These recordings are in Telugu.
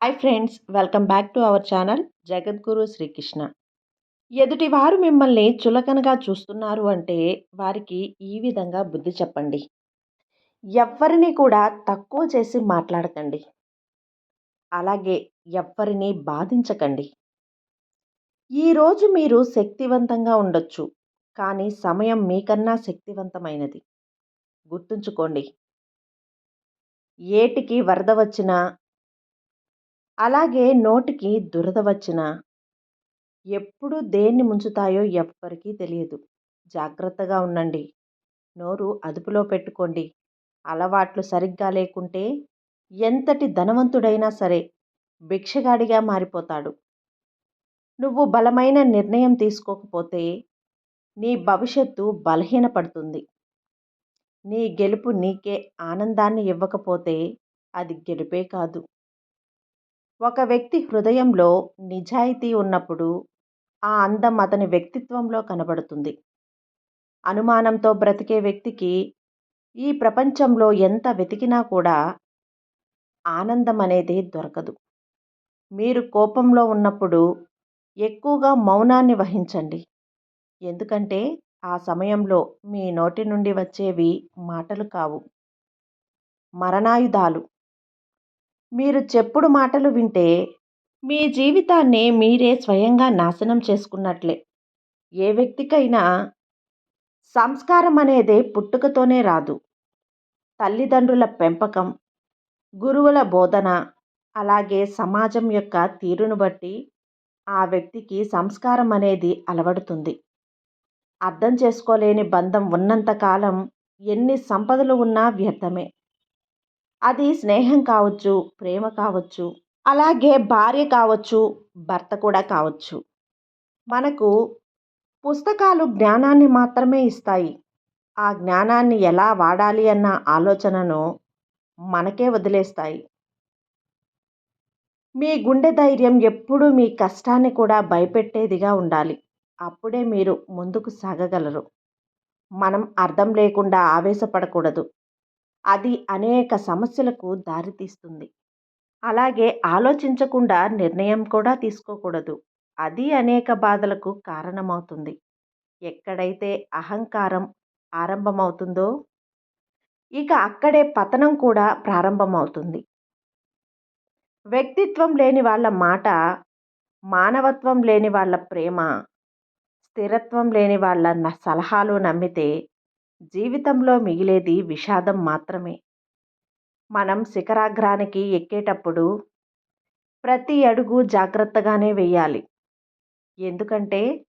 Hi friends welcome back to our channel Jagadguru Sri Krishna ఎదుటివారు మిమ్మల్ని చులకనగా చూస్తున్నారు అంటే వారికి ఈ విధంగా బుద్ధి చెప్పండి. ఎవ్వరిని కూడా తక్కువ చేసి మాట్లాడకండి. అలాగే ఎవ్వరిని బాధించకండి. ఈరోజు మీరు శక్తివంతంగా ఉండొచ్చు కానీ సమయం మీకన్నా శక్తివంతమైనది. గుర్తుంచుకోండి. ఏటికి వరద వచ్చినా అలాగే నోటికి దురద వచ్చిన ఎప్పుడు దేన్ని ముంచుతాయో ఎవ్వరికీ తెలియదు. జాగ్రత్తగా ఉండండి. నోరు అదుపులో పెట్టుకోండి. అలవాట్లు సరిగ్గా లేకుంటే ఎంతటి ధనవంతుడైనా సరే భిక్షగాడిగా మారిపోతాడు. నువ్వు బలమైన నిర్ణయం తీసుకోకపోతే నీ భవిష్యత్తు బలహీనపడుతుంది. నీ గెలుపు నీకే ఆనందాన్ని ఇవ్వకపోతే అది గెలుపే కాదు. ఒక వ్యక్తి హృదయంలో నిజాయితీ ఉన్నప్పుడు ఆ అందం అతని వ్యక్తిత్వంలో కనబడుతుంది. అనుమానంతో బ్రతికే వ్యక్తికి ఈ ప్రపంచంలో ఎంత వెతికినా కూడా ఆనందం అనేది దొరకదు. మీరు కోపంలో ఉన్నప్పుడు ఎక్కువగా మౌనాన్ని వహించండి. ఎందుకంటే ఆ సమయంలో మీ నోటి నుండి వచ్చేవి మాటలు కావు. మరణాయుధాలు. మీరు చెప్పుడు మాటలు వింటే మీ జీవితాన్ని మీరే స్వయంగా నాశనం చేసుకున్నట్లే. ఏ వ్యక్తికైనా సంస్కారం అనేది పుట్టుకతోనే రాదు. తల్లిదండ్రుల పెంపకం గురువుల బోధన అలాగే సమాజం యొక్క తీరును బట్టి ఆ వ్యక్తికి సంస్కారం అనేది అలవడుతుంది. అర్థం చేసుకోలేని బంధం ఉన్నంతకాలం ఎన్ని సంపదలు ఉన్నా వ్యర్థమే. అది స్నేహం కావచ్చు ప్రేమ కావచ్చు అలాగే భార్య కావచ్చు భర్త కూడా కావచ్చు. మనకు పుస్తకాలు జ్ఞానాన్ని మాత్రమే ఇస్తాయి. ఆ జ్ఞానాన్ని ఎలా వాడాలి అన్న ఆలోచనను మనకే వదిలేస్తాయి. మీ గుండె ధైర్యం ఎప్పుడూ మీ కష్టాన్ని కూడా భయపెట్టేదిగా ఉండాలి. అప్పుడే మీరు ముందుకు సాగగలరు. మనం అర్థం లేకుండా ఆవేశపడకూడదు. అది అనేక సమస్యలకు దారితీస్తుంది అలాగే ఆలోచించకుండా నిర్ణయం కూడా తీసుకోకూడదు. అది అనేక బాధలకు కారణమవుతుంది. ఎక్కడైతే అహంకారం ఆరంభమవుతుందో ఇక అక్కడే పతనం కూడా ప్రారంభమవుతుంది. వ్యక్తిత్వం లేని వాళ్ళ మాట మానవత్వం లేని వాళ్ళ ప్రేమ స్థిరత్వం లేని వాళ్ళ సలహాలు నమ్మితే జీవితంలో మిగిలేది విషాదం మాత్రమే. మనం శిఖరాగ్రానికి ఎక్కేటప్పుడు ప్రతి అడుగు జాగ్రత్తగానే వేయాలి. ఎందుకంటే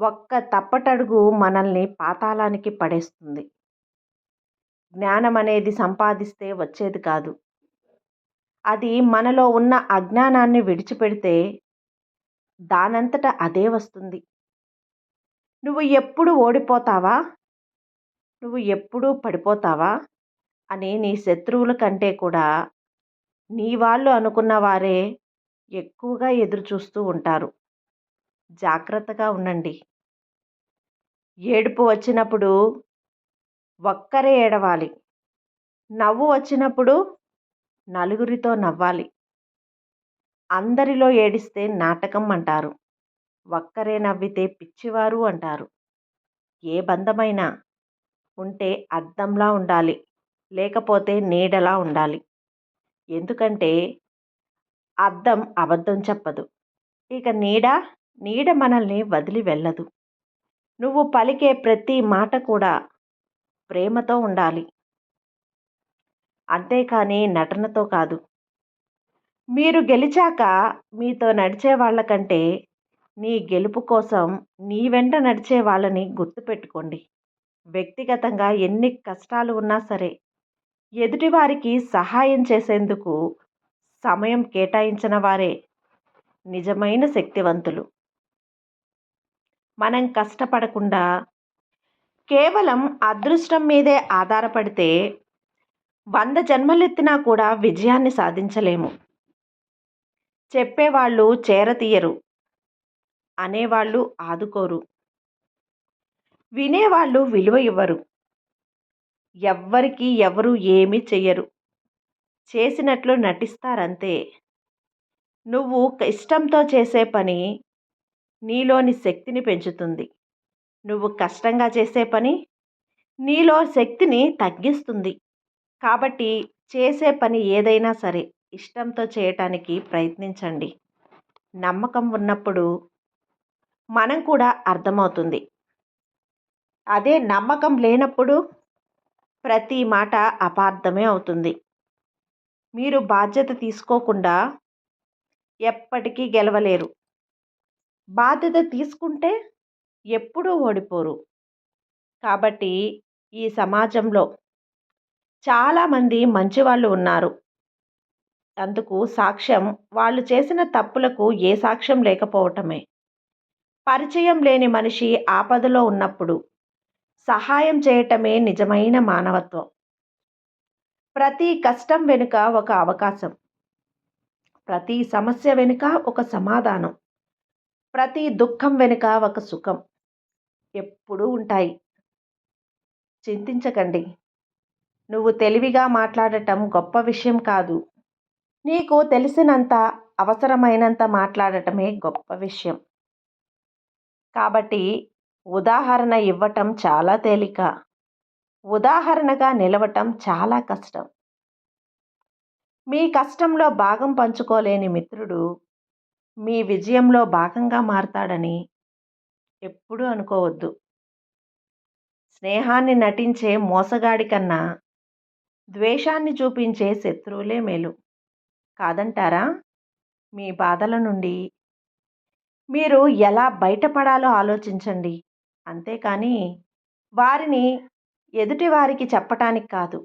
ఒక్క తప్పటడుగు మనల్ని పాతాళానికి పడేస్తుంది. జ్ఞానం అనేది సంపాదిస్తే వచ్చేది కాదు. అది మనలో ఉన్న అజ్ఞానాన్ని విడిచిపెడితే దానంతట అదే వస్తుంది. నువ్వు ఎప్పుడు ఓడిపోతావా? నువ్వు ఎప్పుడూ పడిపోతావా? అని నీ శత్రువుల కంటే కూడా నీ వాళ్ళు అనుకున్న వారే ఎక్కువగా ఎదురు చూస్తూ ఉంటారు. జాగ్రత్తగా ఉండండి. ఏడుపు వచ్చినప్పుడు ఒక్కరే ఏడవాలి. నవ్వు వచ్చినప్పుడు నలుగురితో నవ్వాలి. అందరిలో ఏడిస్తే నాటకం అంటారు. ఒక్కరే నవ్వితే పిచ్చివారు అంటారు. ఏ బంధమైనా ఉంటే అద్దంలా ఉండాలి. లేకపోతే నీడలా ఉండాలి. ఎందుకంటే అద్దం అబద్ధం చెప్పదు. ఇక నీడ నీడ మనల్ని వదిలి వెళ్ళదు. నువ్వు పలికే ప్రతి మాట కూడా ప్రేమతో ఉండాలి. అంతేకాని నటనతో కాదు. మీరు గెలిచాక మీతో నడిచే వాళ్ళకంటే నీ గెలుపు కోసం నీ వెంట నడిచే వాళ్ళని గుర్తుపెట్టుకోండి. వ్యక్తిగతంగా ఎన్ని కష్టాలు ఉన్నా సరే ఎదుటివారికి సహాయం చేసేందుకు సమయం కేటాయించిన వారే నిజమైన శక్తివంతులు. మనం కష్టపడకుండా కేవలం అదృష్టం మీదే ఆధారపడితే వంద జన్మలెత్తినా కూడా విజయాన్ని సాధించలేము. చెప్పేవాళ్ళు చేరతీయరు అనేవాళ్ళు ఆదుకోరు. వినేవాళ్ళు విలువ ఇవ్వరు. ఎవ్వరికి ఎవరు ఏమీ చెయ్యరు. చేసినట్లు నటిస్తారంతే. నువ్వు ఇష్టంతో చేసే పని నీలోని శక్తిని పెంచుతుంది. నువ్వు కష్టంగా చేసే పని నీలో శక్తిని తగ్గిస్తుంది. కాబట్టి చేసే పని ఏదైనా సరే ఇష్టంతో చేయటానికి ప్రయత్నించండి. నమ్మకం ఉన్నప్పుడు మనం కూడా అర్థమవుతుంది. అదే నమ్మకం లేనప్పుడు ప్రతి మాట అపార్థమే అవుతుంది. మీరు బాధ్యత తీసుకోకుండా ఎప్పటికీ గెలవలేరు. బాధ్యత తీసుకుంటే ఎప్పుడూ ఓడిపోరు. కాబట్టి ఈ సమాజంలో చాలామంది మంచివాళ్ళు ఉన్నారు. అందుకు సాక్ష్యం వాళ్ళు చేసిన తప్పులకు ఏ సాక్ష్యం లేకపోవటమే. పరిచయం లేని మనిషి ఆపదలో ఉన్నప్పుడు సహాయం చేయటమే నిజమైన మానవత్వం. ప్రతి కష్టం వెనుక ఒక అవకాశం. ప్రతి సమస్య వెనుక ఒక సమాధానం. ప్రతి దుఃఖం వెనుక ఒక సుఖం. ఎప్పుడూ ఉంటాయి. చింతించకండి. నువ్వు తెలివిగా మాట్లాడటం గొప్ప విషయం కాదు. నీకు తెలిసినంత అవసరమైనంత మాట్లాడటమే గొప్ప విషయం. కాబట్టి ఉదాహరణ ఇవ్వటం చాలా తేలిక. ఉదాహరణగా నిలవటం చాలా కష్టం. మీ కష్టంలో భాగం పంచుకోలేని మిత్రుడు మీ విజయంలో భాగంగా మారతాడని ఎప్పుడూ అనుకోవద్దు. స్నేహాన్ని నటించే మోసగాడి కన్నా ద్వేషాన్ని చూపించే శత్రువులే మేలు. కాదంటారా? మీ బాధల నుండి. మీరు ఎలా బయటపడాలో ఆలోచించండి. అంతేకాని వారిని ఎదుటి వారికి చెప్పటానికి కాదు.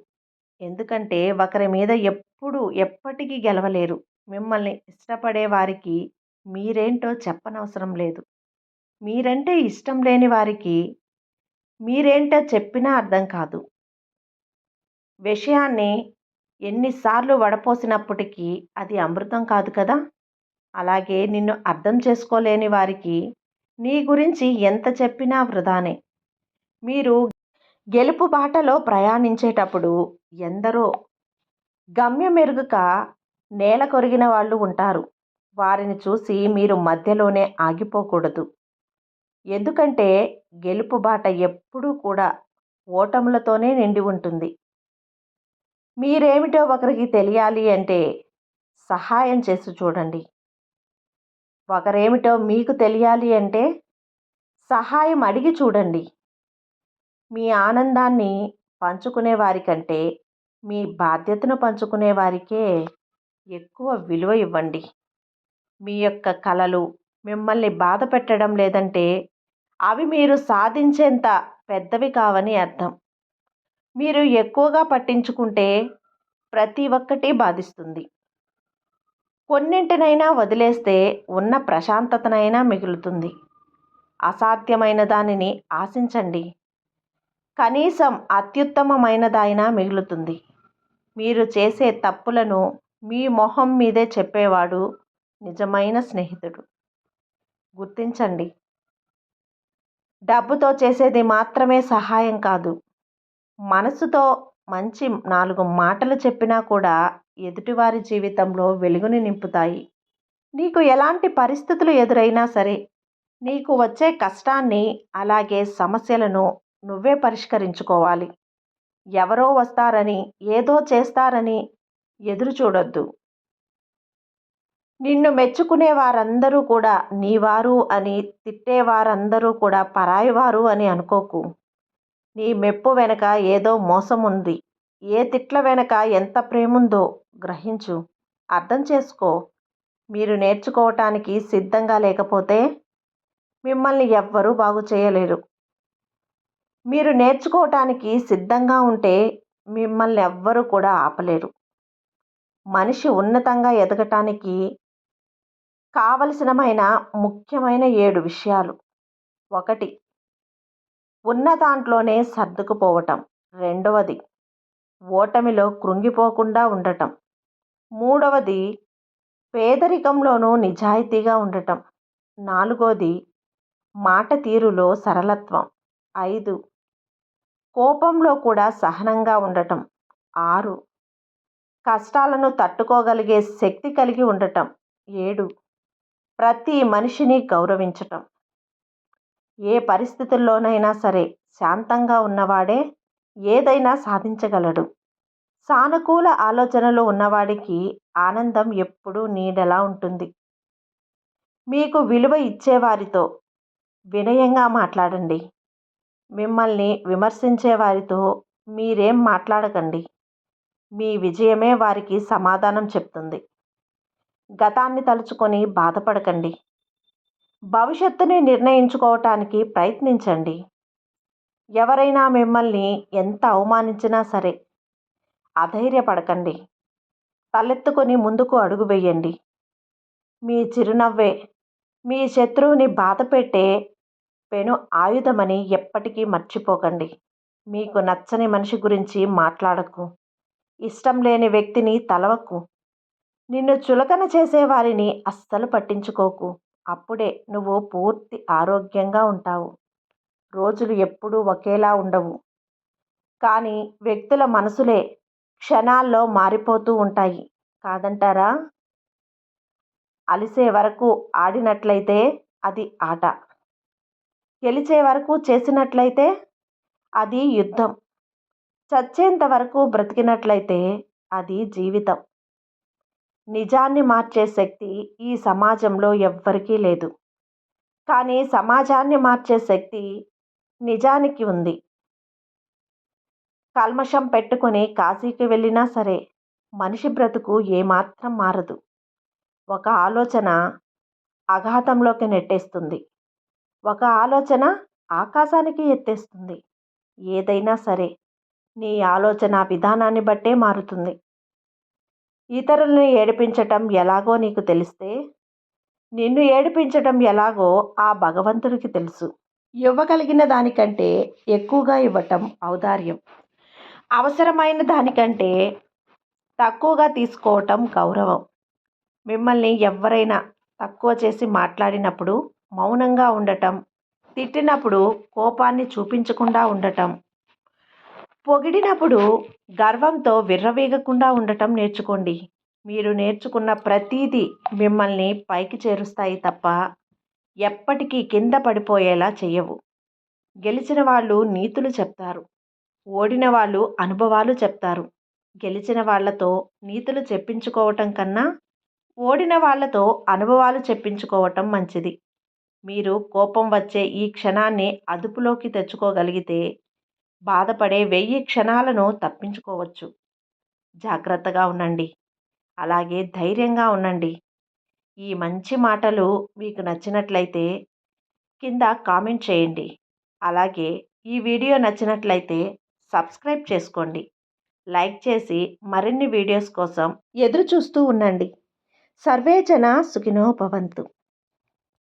ఎందుకంటే ఒకరి మీద ఎప్పుడు ఎప్పటికీ గెలవలేరు. మిమ్మల్ని ఇష్టపడే వారికి మీరేంటో చెప్పనవసరం లేదు. మీరంటే ఇష్టం లేని వారికి మీరేంటో చెప్పినా అర్థం కాదు. విషయాన్ని ఎన్నిసార్లు వడపోసినప్పటికీ అది అమృతం కాదు కదా? అలాగే నిన్ను అర్థం చేసుకోలేని వారికి నీ గురించి ఎంత చెప్పినా వృధానే. మీరు గెలుపు బాటలో ప్రయాణించేటప్పుడు ఎందరో గమ్యమెరుగుక నేల కొరిగిన వాళ్ళు ఉంటారు. వారిని చూసి మీరు మధ్యలోనే ఆగిపోకూడదు. ఎందుకంటే గెలుపు బాట ఎప్పుడూ కూడా ఓటములతోనే నిండి ఉంటుంది. మీరేమిటో ఒకరికి తెలియాలి అంటే సహాయం చేసి చూడండి. ఒకరేమిటో మీకు తెలియాలి అంటే సహాయం అడిగి చూడండి. మీ ఆనందాన్ని పంచుకునే వారికంటే మీ బాధ్యతను పంచుకునే వారికే ఎక్కువ విలువ ఇవ్వండి. మీ యొక్క కళలు మిమ్మల్ని బాధ పెట్టడం లేదంటే అవి మీరు సాధించేంత పెద్దవి కావని అర్థం. మీరు ఎక్కువగా పట్టించుకుంటే ప్రతి ఒక్కటి బాధిస్తుంది. కొన్నింటినైనా వదిలేస్తే ఉన్న ప్రశాంతతనైనా మిగులుతుంది. అసాధ్యమైన దానిని ఆశించండి. కనీసం అత్యుత్తమమైనదైనా మిగులుతుంది. మీరు చేసే తప్పులను మీ మొహం మీదే చెప్పేవాడు నిజమైన స్నేహితుడు. గుర్తించండి. డబ్బుతో చేసేది మాత్రమే సహాయం కాదు. మనసుతో మంచి నాలుగు మాటలు చెప్పినా కూడా ఎదుటివారి జీవితంలో వెలుగుని నింపుతాయి. నీకు ఎలాంటి పరిస్థితులు ఎదురైనా సరే నీకు వచ్చే కష్టాన్ని అలాగే సమస్యలను నువ్వే పరిష్కరించుకోవాలి. ఎవరో వస్తారని ఏదో చేస్తారని ఎదురు చూడొద్దు. నిన్ను మెచ్చుకునే వారందరూ కూడా నీవారు అని తిట్టే వారందరూ కూడా పరాయివారు అని అనుకోకు. నీ మెప్పు వెనక ఏదో మోసం ఉంది ఏ తిట్ల వెనక ఎంత ప్రేముందో గ్రహించు. అర్థం చేసుకో. మీరు నేర్చుకోవటానికి సిద్ధంగా లేకపోతే మిమ్మల్ని ఎవ్వరూ బాగు చేయలేరు. మీరు నేర్చుకోవటానికి సిద్ధంగా ఉంటే మిమ్మల్ని ఎవ్వరూ కూడా ఆపలేరు. మనిషి ఉన్నతంగా ఎదగటానికి కావలసినమైన ముఖ్యమైన ఏడు విషయాలు. ఒకటి ఉన్న దాంట్లోనే సర్దుకుపోవటం. రెండవది ఓటమిలో కృంగిపోకుండా ఉండటం. మూడవది పేదరికంలోనూ నిజాయితీగా ఉండటం. నాలుగోది మాట తీరులో సరళత్వం. ఐదు కోపంలో కూడా సహనంగా ఉండటం. ఆరు కష్టాలను తట్టుకోగలిగే శక్తి కలిగి ఉండటం. ఏడు ప్రతి మనిషిని గౌరవించటం. ఏ పరిస్థితుల్లోనైనా సరే శాంతంగా ఉన్నవాడే ఏదైనా సాధించగలడు. సానుకూల ఆలోచనలు ఉన్నవాడికి ఆనందం ఎప్పుడూ నీడలా ఉంటుంది. మీకు విలువ ఇచ్చేవారితో వినయంగా మాట్లాడండి. మిమ్మల్ని విమర్శించే వారితో మీరేం మాట్లాడకండి. మీ విజయమే వారికి సమాధానం చెప్తుంది. గతాన్ని తలుచుకొని బాధపడకండి. భవిష్యత్తుని నిర్ణయించుకోవటానికి ప్రయత్నించండి. ఎవరైనా మిమ్మల్ని ఎంత అవమానించినా సరే అధైర్యపడకండి. తలెత్తుకొని ముందుకు అడుగు వేయండి. మీ చిరునవ్వే మీ శత్రువుని బాధపెట్టే పెను ఆయుధమని ఎప్పటికీ మర్చిపోకండి. మీకు నచ్చని మనిషి గురించి మాట్లాడకు. ఇష్టం లేని వ్యక్తిని తలవకు. నిన్ను చులకన చేసేవారిని అస్సలు పట్టించుకోకు. అప్పుడే నువ్వు పూర్తి ఆరోగ్యంగా ఉంటావు. రోజులు ఎప్పుడూ ఒకేలా ఉండవు. కానీ వ్యక్తుల మనసులే క్షణాల్లో మారిపోతూ ఉంటాయి. కాదంటారా? అలిసే వరకు ఆడినట్లయితే అది ఆట. గెలిచే వరకు చేసినట్లయితే అది యుద్ధం. చచ్చేంత వరకు బ్రతికినట్లయితే అది జీవితం. నిజాన్ని మార్చే శక్తి ఈ సమాజంలో ఎవ్వరికీ లేదు. కానీ సమాజాన్ని మార్చే శక్తి నిజానికి ఉంది. కల్మషం పెట్టుకుని కాశీకి వెళ్ళినా సరే మనిషి బ్రతుకు ఏమాత్రం మారదు. ఒక ఆలోచన అఘాతంలోకి నెట్టేస్తుంది. ఒక ఆలోచన ఆకాశానికి ఎత్తేస్తుంది. ఏదైనా సరే నీ ఆలోచన విధానాన్ని బట్టే మారుతుంది. ఇతరులను ఏడిపించటం ఎలాగో నీకు తెలిస్తే నిన్ను ఏడిపించటం ఎలాగో ఆ భగవంతుడికి తెలుసు. ఇవ్వగలిగిన దానికంటే ఎక్కువగా ఇవ్వటం ఔదార్యం. అవసరమైన దానికంటే తక్కువగా తీసుకోవటం గౌరవం. మిమ్మల్ని ఎవరైనా తక్కువ చేసి మాట్లాడినప్పుడు మౌనంగా ఉండటం తిట్టినప్పుడు కోపాన్ని చూపించకుండా ఉండటం పొగిడినప్పుడు గర్వంతో విర్రవీగకుండా ఉండటం నేర్చుకోండి. మీరు నేర్చుకున్న ప్రతీదీ మిమ్మల్ని పైకి చేరుస్తాయి తప్ప ఎప్పటికీ కింద పడిపోయేలా చెయ్యవు. గెలిచిన వాళ్ళు నీతులు చెప్తారు. ఓడిన వాళ్ళు అనుభవాలు చెప్తారు. గెలిచిన వాళ్ళతో నీతులు చెప్పించుకోవటం కన్నా ఓడిన వాళ్ళతో అనుభవాలు చెప్పించుకోవటం మంచిది. మీరు కోపం వచ్చే ఈ క్షణాన్ని అదుపులోకి తెచ్చుకోగలిగితే బాధపడే వెయ్యి క్షణాలను తప్పించుకోవచ్చు. జాగ్రత్తగా ఉండండి. అలాగే ధైర్యంగా ఉండండి. ఈ మంచి మాటలు మీకు నచ్చినట్లయితే కింద కామెంట్ చేయండి. అలాగే ఈ వీడియో నచ్చినట్లయితే సబ్స్క్రైబ్ చేసుకోండి. లైక్ చేసి మరిన్ని వీడియోస్ కోసం ఎదురు చూస్తూ ఉండండి సర్వేజన సుఖినో భవంతు.